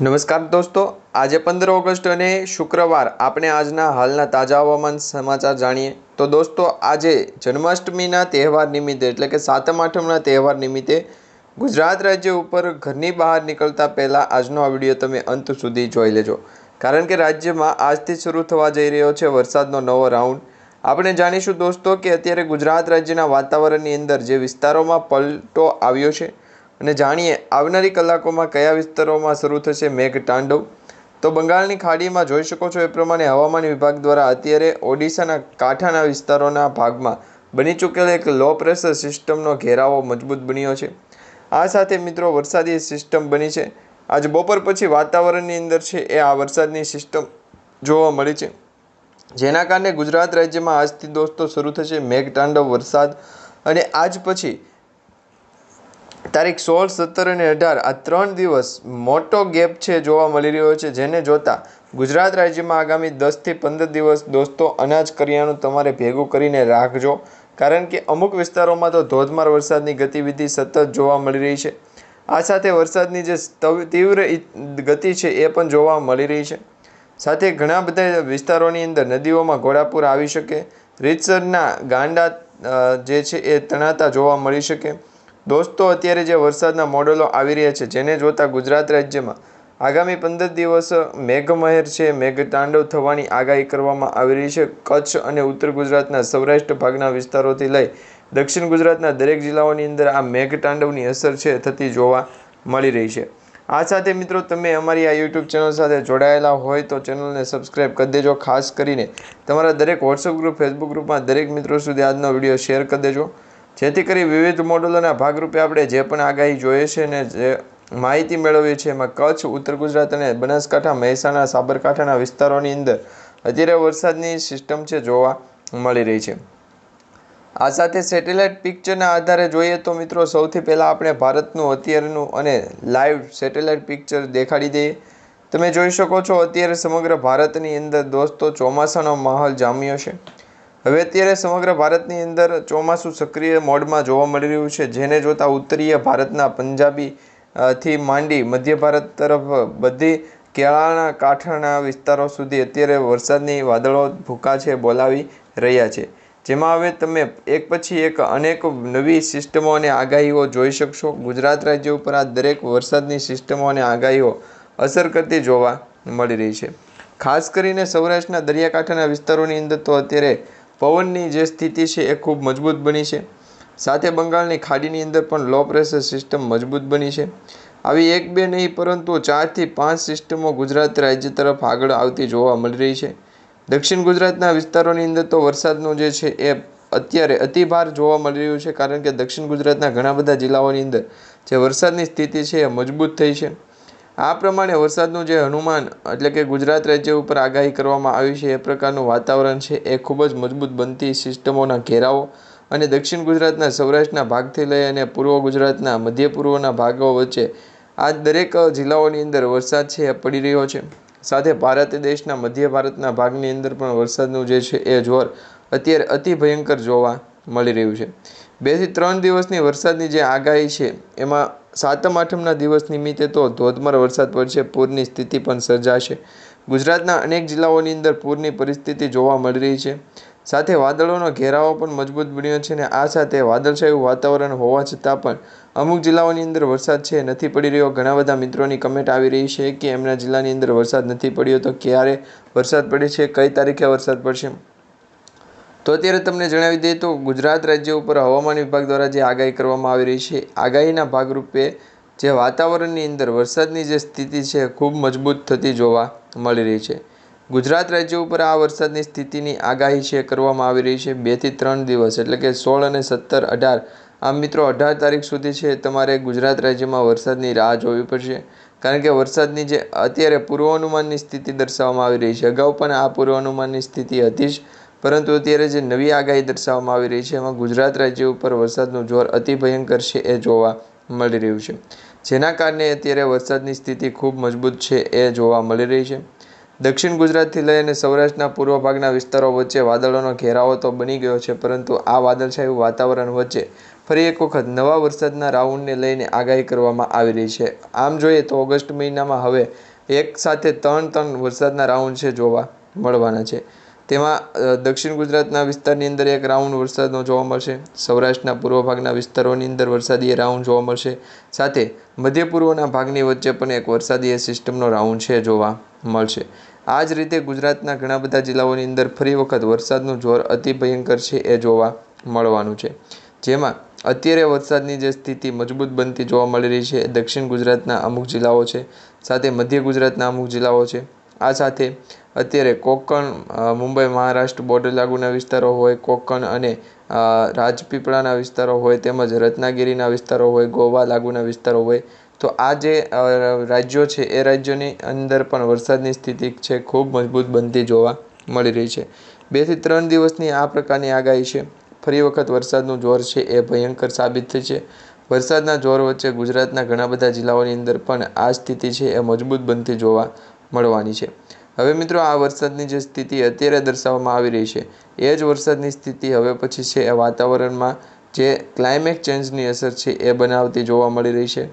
નમસ્કાર દોસ્તો, આજે પંદર ઓગસ્ટ અને શુક્રવાર આપણે આજના હાલના તાજા હવામાન સમાચાર જાણીએ. તો દોસ્તો, આજે જન્માષ્ટમીના તહેવાર નિમિત્તે એટલે કે સાતમ આઠમના તહેવાર નિમિત્તે ગુજરાત રાજ્ય ઉપર ઘરની બહાર નીકળતા પહેલાં આજનો આ વીડિયો તમે અંત સુધી જોઈ લેજો. કારણ કે રાજ્યમાં આજથી શરૂ થવા જઈ રહ્યો છે વરસાદનો નવો રાઉન્ડ. આપણે જાણીશું દોસ્તો કે અત્યારે ગુજરાત રાજ્યના વાતાવરણની અંદર જે વિસ્તારોમાં પલટો આવ્યો છે અને જાણીએ, આવનારી કલાકોમાં કયા વિસ્તારોમાં શરૂ થશે મેઘ તાંડવ? તો બંગાળની ખાડીમાં જોઈ શકો છો એ પ્રમાણે હવામાન વિભાગ દ્વારા અત્યારે ઓડિશાના કાંઠાના વિસ્તારોના ભાગમાં બની ચૂકેલ એક લો પ્રેશર સિસ્ટમનો ઘેરાવો મજબૂત બન્યો છે. આ સાથે મિત્રો વરસાદી સિસ્ટમ બની છે. આજ બપોર પછી વાતાવરણની અંદર છે એ આ વરસાદની સિસ્ટમ જોવા મળી છે. જેના કારણે ગુજરાત રાજ્યમાં આજથી દોસ્તો શરૂ થશે મેઘતાંડવ વરસાદ અને આજ પછી તારીખ સોળ, સત્તર અને અઢાર, આ ત્રણ દિવસ મોટો ગેપ છે જોવા મળી રહ્યો છે, જેને જોતા ગુજરાત રાજ્યમાં આગામી દસથી પંદર દિવસ દોસ્તો અનાજ કરિયાણું તમારે ભેગું કરીને રાખજો. કારણ કે અમુક વિસ્તારોમાં તો ધોધમાર વરસાદની ગતિવિધિ સતત જોવા મળી રહી છે. આ સાથે વરસાદની જે તવ- તીવ્ર ગતિ છે એ પણ જોવા મળી રહી છે. સાથે ઘણા બધા વિસ્તારોની અંદર નદીઓમાં ઘોડાપૂર આવી શકે. રીતસરના ગાંડા જે છે એ તણાતા જોવા મળી શકે. દોસ્તો, અત્યારે જે વરસાદના મોડેલો આવી રહ્યા છે, જેને જોતા ગુજરાત રાજ્યમાં આગામી પંદર દિવસ મેઘમહેર છે. મેઘતાંડવ થવાની આગાહી કરવામાં આવી રહી છે. કચ્છ અને ઉત્તર ગુજરાતના સૌરાષ્ટ્ર ભાગના વિસ્તારોથી લઈ દક્ષિણ ગુજરાતના દરેક જિલ્લાઓની અંદર આ મેઘતાંડવની અસર છે થતી જોવા મળી રહી છે. આ સાથે મિત્રો, તમે અમારી આ યુટ્યુબ ચેનલ સાથે જોડાયેલા હોય તો ચેનલને સબસ્ક્રાઈબ કરી દેજો. ખાસ કરીને તમારા દરેક વોટ્સઅપ ગ્રુપ ફેસબુક ગ્રુપમાં દરેક મિત્રો સુધી આજનો વીડિયો શેર કરી દેજો. જેથી કરી વિવિધ મોડલોના ભાગરૂપે આપણે જે પણ આગાહી જોઈએ છે ને જે માહિતી મેળવીએ છીએ એમાં કચ્છ, ઉત્તર ગુજરાત અને બનાસકાંઠા, મહેસાણા, સાબરકાંઠાના વિસ્તારોની અંદર અત્યારે વરસાદની સિસ્ટમ છે જોવા મળી રહી છે. આ સાથે સેટેલાઇટ પિક્ચરના આધારે જોઈએ તો મિત્રો સૌથી પહેલાં આપણે ભારતનું, અત્યારનું અને લાઈવ સેટેલાઇટ પિક્ચર દેખાડી દઈએ. તમે જોઈ શકો છો અત્યારે સમગ્ર ભારતની અંદર દોસ્તો ચોમાસાનો માહોલ જામ્યો છે. હવે અત્યારે સમગ્ર ભારતની અંદર ચોમાસું સક્રિય મોડમાં જોવા મળી રહ્યું છે, જેને જોતા ઉત્તરીય ભારતના પંજાબી થી માંડી મધ્ય ભારત તરફ બધી કેળાના કાંઠાના વિસ્તારો સુધી અત્યારે વરસાદની વાદળો ભૂકા છે, બોલાવી રહ્યા છે. જેમાં હવે તમે એક પછી એક અનેક નવી સિસ્ટમો અને આગાહીઓ જોઈ શકશો. ગુજરાત રાજ્ય ઉપર આ દરેક વરસાદની સિસ્ટમો અને આગાહીઓ અસર કરતી જોવા મળી રહી છે. ખાસ કરીને સૌરાષ્ટ્રના દરિયાકાંઠાના વિસ્તારોની અંદર તો અત્યારે પવનની જે સ્થિતિ છે એ ખૂબ મજબૂત બની છે. સાથે બંગાળની ખાડીની અંદર પણ લો પ્રેશર સિસ્ટમ મજબૂત બની છે. આવી એક બે નહીં, પરંતુ ચારથી પાંચ સિસ્ટમો ગુજરાત રાજ્ય તરફ આગળ આવતી જોવા મળી રહી છે. દક્ષિણ ગુજરાતના વિસ્તારોની અંદર તો વરસાદનું જે છે એ અત્યારે અતિભાર જોવા મળી રહ્યું છે, કારણ કે દક્ષિણ ગુજરાતના ઘણા બધા જિલ્લાઓની અંદર જે વરસાદની સ્થિતિ છે એ મજબૂત થઈ છે. આ પ્રમાણે વરસાદનું જે હનુમાન એટલે કે ગુજરાત રાજ્ય ઉપર આગાહી કરવામાં આવી છે, એ પ્રકારનું વાતાવરણ છે, એ ખૂબ જ મજબૂત બનતી સિસ્ટમોના ઘેરાવો અને દક્ષિણ ગુજરાતના સૌરાષ્ટ્રના ભાગથી લઈ અને પૂર્વ ગુજરાતના મધ્ય પૂર્વના ભાગો વચ્ચે આ દરેક જિલ્લાઓની અંદર વરસાદ છે, એ પડી રહ્યો છે. સાથે ભારત દેશના મધ્ય ભારતના ભાગની અંદર પણ વરસાદનું જે છે, એ જોર અત્યારે અતિ ભયંકર જોવા મળી રહ્યું છે. બેથી ત્રણ દિવસની વરસાદની જે આગાહી છે, એમાં સાતમ, આઠમના દિવસ નિમિત્તે તો ધોધમાર વરસાદ પડશે, પૂરની સ્થિતિ પણ સર્જાશે. ગુજરાતના અનેક જિલ્લાઓની અંદર પૂરની પરિસ્થિતિ જોવા મળી રહી છે. સાથે વાદળોનો ઘેરાવો પણ મજબૂત બન્યો છે અને આ સાથે વાદળછાયું વાતાવરણ હોવા છતાં પણ અમુક જિલ્લાઓની અંદર વરસાદ છે, નથી પડી રહ્યો. ઘણા બધા મિત્રોની કમેન્ટ આવી રહી છે કે એમના જિલ્લાની અંદર વરસાદ નથી પડ્યો તો ક્યારે વરસાદ પડે છે, કઈ તારીખે વરસાદ પડશે? તો અત્યારે તમને જણાવી દઈએ તો ગુજરાત રાજ્ય ઉપર હવામાન વિભાગ દ્વારા જે આગાહી કરવામાં આવી રહી છે, આગાહીના ભાગરૂપે જે વાતાવરણની અંદર વરસાદની જે સ્થિતિ છે ખૂબ મજબૂત થતી જોવા મળી રહી છે. ગુજરાત રાજ્ય ઉપર આ વરસાદની સ્થિતિની આગાહી છે કરવામાં આવી રહી છે બેથી ત્રણ દિવસ, એટલે કે સોળ અને સત્તર અઢાર. આમ મિત્રો, અઢાર તારીખ સુધી છે તમારે ગુજરાત રાજ્યમાં વરસાદની રાહ જોવી પડશે, કારણ કે વરસાદની જે અત્યારે પૂર્વાનુમાનની સ્થિતિ દર્શાવવામાં આવી રહી છે. અગાઉ પણ આ પૂર્વાનુમાનની સ્થિતિ હતી જ પરંતુ અત્યારે જે નવી આગાહી દર્શાવવામાં આવી રહી છે, એમાં ગુજરાત રાજ્ય ઉપર વરસાદનું જોર અતિ ભયંકર છે એ જોવા મળી રહ્યું છે. જેના કારણે અત્યારે વરસાદની સ્થિતિ ખૂબ મજબૂત છે એ જોવા મળી રહી છે. દક્ષિણ ગુજરાતથી લઈ અને સૌરાષ્ટ્રના પૂર્વ ભાગના વિસ્તારો વચ્ચે વાદળોનો ઘેરાવો તો બની ગયો છે, પરંતુ આ વાદળછાયું વાતાવરણ વચ્ચે ફરી એક વખત નવા વરસાદના રાઉન્ડને લઈને આગાહી કરવામાં આવી રહી છે. આમ જોઈએ તો ઓગસ્ટ મહિનામાં હવે એક સાથે ત્રણ ત્રણ વરસાદના રાઉન્ડ છે જોવા મળવાના છે. તેમાં દક્ષિણ ગુજરાતના વિસ્તારની અંદર એક રાઉન્ડ વરસાદનો જોવા મળશે. સૌરાષ્ટ્રના પૂર્વ ભાગના વિસ્તારોની અંદર વરસાદી રાઉન્ડ જોવા મળશે. સાથે મધ્ય પૂર્વના ભાગની વચ્ચે પણ એક વરસાદી સિસ્ટમનો રાઉન્ડ છે જોવા મળશે. આ જ રીતે ગુજરાતના ઘણા બધા જિલ્લાઓની અંદર ફરી વખત વરસાદનું જોર અતિ ભયંકર છે એ જોવા મળવાનું છે. જેમાં અત્યારે વરસાદની જે સ્થિતિ મજબૂત બનતી જોવા મળી રહી છે દક્ષિણ ગુજરાતના અમુક જિલ્લાઓ છે. સાથે મધ્ય ગુજરાતના અમુક જિલ્લાઓ છે. આ સાથે અત્યારે કોકણ મુંબઈ મહારાષ્ટ્ર બોર્ડર લાગુના વિસ્તારો હોય, કોકણ અને રાજપીપળાના વિસ્તારો હોય, તેમજ રત્નાગીરીના વિસ્તારો હોય, ગોવા લાગુના વિસ્તારો હોય, તો આ જે રાજ્યો છે, એ રાજ્યોની અંદર પણ વરસાદની સ્થિતિ છે, ખૂબ મજબૂત બનતી જોવા મળી રહી છે. બેથી ત્રણ દિવસની આ પ્રકારની આગાહી છે. ફરી વખત વરસાદનું જોર છે, એ ભયંકર સાબિત થઈ છે. વરસાદના જોર વચ્ચે ગુજરાતના ઘણા બધા જિલ્લાઓની અંદર પણ આ સ્થિતિ છે, એ મજબૂત બનતી જોવા મળવાની છે. હવે મિત્રો આ વરસાદની જે સ્થિતિ અત્યારે દર્શાવવામાં આવી રહી છે, એ જ વરસાદની સ્થિતિ હવે પછી છે એ વાતાવરણમાં જે ક્લાઇમેટ ચેન્જની અસર છે એ બનાવતી જોવા મળી રહી છે.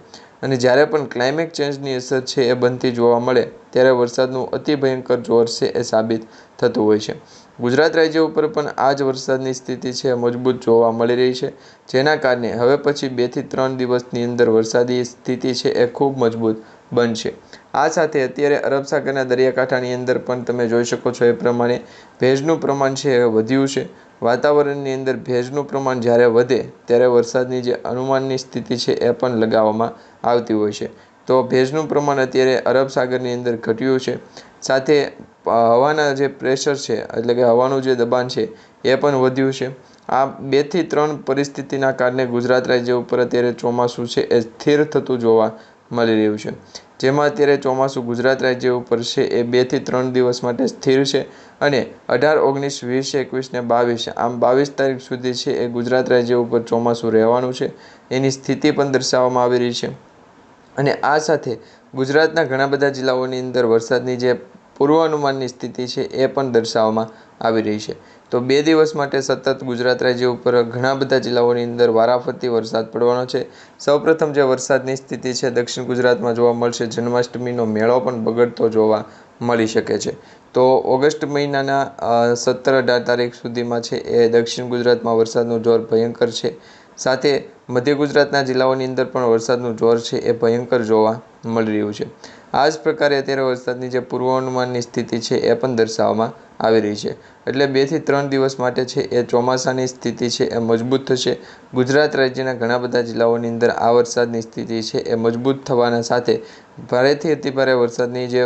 અને જ્યારે પણ ક્લાઇમેટ ચેન્જની અસર છે એ બનતી જોવા મળે, ત્યારે વરસાદનું અતિ ભયંકર જોર છે એ સાબિત થતું હોય છે. ગુજરાત રાજ્ય ઉપર પણ આ જ વરસાદની સ્થિતિ છે મજબૂત જોવા મળી રહી છે, જેના કારણે હવે પછી બેથી ત્રણ દિવસની અંદર વરસાદી સ્થિતિ છે એ ખૂબ મજબૂત બનશે. આ સાથે અત્યારે અરબ સાગરના દરિયાકાંઠાની અંદર પણ તમે જોઈ શકો છો એ પ્રમાણે ભેજનું પ્રમાણ છે એ વધ્યું છે. વાતાવરણની અંદર ભેજનું પ્રમાણ જ્યારે વધે ત્યારે વરસાદની જે અનુમાનની સ્થિતિ છે એ પણ લગાવવામાં આવતી હોય છે. તો ભેજનું પ્રમાણ અત્યારે અરબ સાગરની અંદર ઘટ્યું છે. સાથે હવાના જે પ્રેશર છે, એટલે કે હવાનું જે દબાણ છે, એ પણ વધ્યું છે. આ બેથી ત્રણ પરિસ્થિતિના કારણે ગુજરાત રાજ્ય ઉપર અત્યારે ચોમાસું છે એ સ્થિર થતું જોવા મળી રહ્યું છે. જેમાં અત્યારે ચોમાસું ગુજરાત રાજ્ય ઉપર છે, એ બેથી ત્રણ દિવસ માટે સ્થિર છે અને અઢાર, ઓગણીસ, વીસ, એકવીસ ને બાવીસ, આમ બાવીસ તારીખ સુધી છે એ ગુજરાત રાજ્ય ઉપર ચોમાસું રહેવાનું છે, એની સ્થિતિ પણ દર્શાવવામાં આવી રહી છે. અને આ સાથે ગુજરાતના ઘણા બધા જિલ્લાઓની અંદર વરસાદની જે પૂર્વાનુમાનની સ્થિતિ છે, એ પણ દર્શાવવામાં આવી રહી છે. તો બે દિવસ માટે સતત ગુજરાત રાજ્ય ઉપર ઘણા બધા જિલ્લાઓની અંદર વારાફરતી વરસાદ પડવાનો છે. સૌપ્રથમ જે વરસાદની સ્થિતિ છે, દક્ષિણ ગુજરાતમાં જોવા મળશે. જન્માષ્ટમીનો મેળો પણ બગડતો જોવા મળી શકે છે. તો ઓગસ્ટ મહિનાના સત્તર અઢાર તારીખ સુધીમાં છે એ દક્ષિણ ગુજરાતમાં વરસાદનું જોર ભયંકર છે. સાથે મધ્ય ગુજરાતના જિલ્લાઓની અંદર પણ વરસાદનું જોર છે એ ભયંકર જોવા મળી રહ્યું છે. આ જ પ્રકારે અત્યારે વરસાદની જે પૂર્વાનુમાનની સ્થિતિ છે એ પણ દર્શાવવામાં આવી રહી છે. એટલે બેથી ત્રણ દિવસ માટે છે એ ચોમાસાની સ્થિતિ છે, એ મજબૂત થશે. ગુજરાત રાજ્યના ઘણા બધા જિલ્લાઓની અંદર આ વરસાદની સ્થિતિ છે, એ મજબૂત થવાના સાથે ભારેથી અતિભારે વરસાદની જે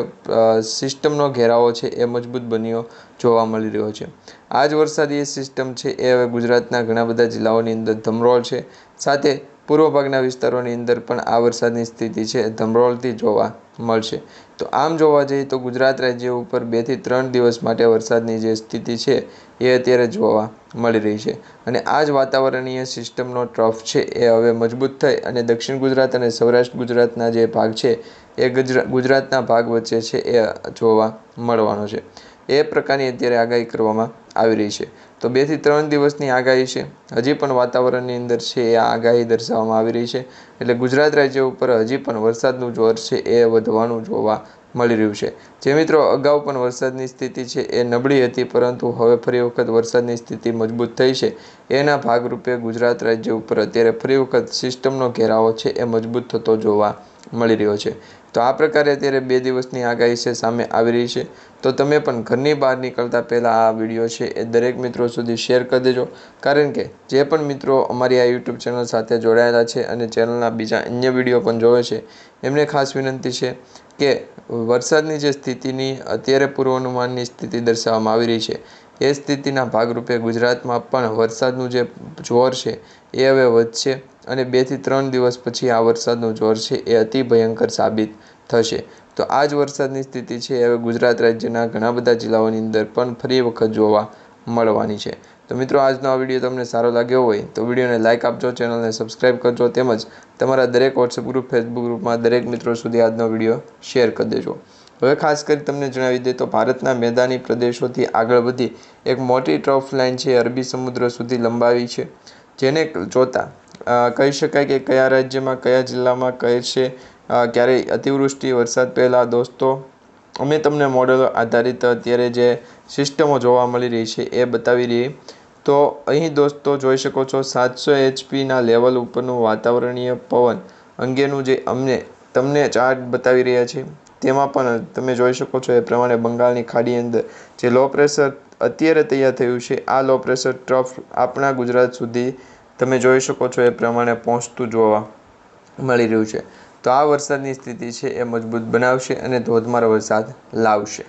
સિસ્ટમનો ઘેરાવો છે, એ મજબૂત બન્યો જોવા મળી રહ્યો છે. આ જ વરસાદી સિસ્ટમ છે, એ હવે ગુજરાતના ઘણા બધા જિલ્લાઓની અંદર ધમરોળ છે. સાથે પૂર્વ ભાગના વિસ્તારોની અંદર પણ આ વરસાદની સ્થિતિ છે, ધમરોળથી જોવા મળશે. તો આમ જોવા જઈએ તો ગુજરાત રાજ્ય ઉપર બેથી ત્રણ દિવસ માટે વરસાદની જે સ્થિતિ છે, એ અત્યારે જોવા મળી રહી છે. અને આ જ વાતાવરણીય સિસ્ટમનો ટ્રફ છે, એ હવે મજબૂત થઈ અને દક્ષિણ ગુજરાત અને સૌરાષ્ટ્ર ગુજરાતના જે ભાગ છે, એ ગુજરા ગુજરાતના ભાગ વચ્ચે છે, એ જોવા મળવાનો છે. એ પ્રકારની અત્યારે આગાહી કરવામાં આવી રહી છે. તો બેથી ત્રણ દિવસની આગાહી છે. હજી પણ વાતાવરણની અંદર છે એ આગાહી દર્શાવવામાં આવી રહી છે. એટલે ગુજરાત રાજ્ય ઉપર હજી પણ વરસાદનું જોર છે એ વધવાનું જોવા મળી રહ્યું છે. જે મિત્રો અગાઉ પણ વરસાદની સ્થિતિ છે એ નબળી હતી, પરંતુ હવે ફરી વખત વરસાદની સ્થિતિ મજબૂત થઈ છે. એના ભાગરૂપે ગુજરાત રાજ્ય ઉપર અત્યારે ફરી વખત સિસ્ટમનો ઘેરાવો છે એ મજબૂત થતો જોવા મળી રહ્યો છે. તો આ પ્રકારે અત્યારે બે દિવસની આગાહી છે, સામે આવી રહી છે. તો તમે પણ ઘરની બહાર નીકળતા પહેલાં આ વીડિયો છે એ દરેક મિત્રો સુધી શેર કરી દેજો. કારણ કે જે પણ મિત્રો અમારી આ યુટ્યુબ ચેનલ સાથે જોડાયેલા છે અને ચેનલના બીજા અન્ય વીડિયો પણ જોવે છે, એમને ખાસ વિનંતી છે કે વરસાદની જે સ્થિતિની અત્યારે પૂર્વાનુમાનની સ્થિતિ દર્શાવવામાં આવી રહી છે, એ સ્થિતિના ભાગરૂપે ગુજરાતમાં પણ વરસાદનું જે જોર છે એ હવે વધશે. અને બેથી ત્રણ દિવસ પછી આ વરસાદનું જોર છે એ અતિ ભયંકર સાબિત થશે. તો આ જ વરસાદની સ્થિતિ છે હવે ગુજરાત રાજ્યના ઘણા બધા જિલ્લાઓની અંદર પણ ફરી વખત જોવા મળવાની છે. તો મિત્રો, આજનો આ વીડિયો તમને સારો લાગ્યો હોય તો વિડીયોને લાઇક આપજો, ચેનલને સબસ્ક્રાઇબ કરજો તેમજ તમારા દરેક વોટ્સએપ ગ્રુપ ફેસબુક ગ્રુપમાં દરેક મિત્રો સુધી આજનો વીડિયો શેર કરી દેજો. હવે ખાસ કરી તમને જણાવી દઈએ તો ભારતના મેદાની પ્રદેશોથી આગળ વધી એક મોટી ટ્રફ લાઇન છે અરબી સમુદ્ર સુધી લંબાવી છે. જેને જોતા કહી શકાય કે કયા રાજ્યમાં, કયા જિલ્લામાં કહે છે? ક્યારે અતિવૃષ્ટિ, વરસાદ પહેલાં દોસ્તો, અમે તમને મોડેલો આધારિત અત્યારે જે સિસ્ટમો જોવા મળી રહી છે એ બતાવી રહી. તો અહીં દોસ્તો જોઈ શકો છો, સાતસો એચપીના લેવલ ઉપરનું વાતાવરણીય પવન અંગેનું જે અમને, તમને ચાર્ટ બતાવી રહ્યા છે. તેમાં પણ તમે જોઈ શકો છો એ પ્રમાણે બંગાળની ખાડી અંદર જે લો પ્રેશર અત્યારે તૈયાર થયું છે, આ લો પ્રેશર ટ્રફ આપણા ગુજરાત સુધી તમે જોઈ શકો છો એ પ્રમાણે પહોંચતું જોવા મળી રહ્યું છે. તો આ વરસાદની સ્થિતિ છે એ મજબૂત બનાવશે અને ધોધમાર વરસાદ લાવશે.